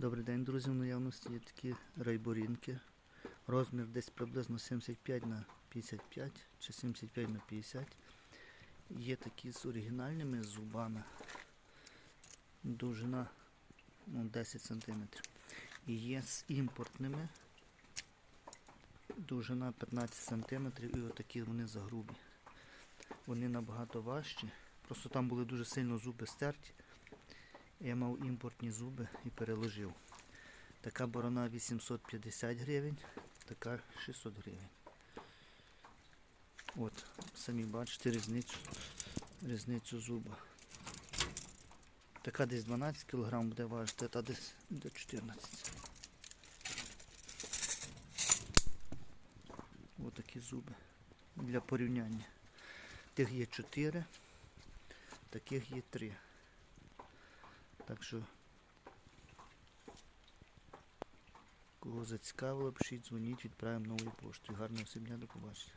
Добрий день, друзі. В наявності є такі райборінки. Розмір десь приблизно 75 на 55 чи 75 на 50. Є такі з оригінальними зубами. Довжина ну, 10 см. І є з імпортними. Довжина 15 см і отакі вони загрубі. Вони набагато важчі. Просто там були дуже сильно зуби стерті. Я мав імпортні зуби і переложив. Така борона 850 гривень, така 600 гривень. От, самі бачите різницю, різницю зуба. Така десь 12 кг буде важити, та десь до 14. Ось такі зуби для порівняння. Тих є 4, таких є 3. Так що, кого зацікавило, пишіть, дзвоніть, відправимо новою поштою. Гарного всім дня, до побачення.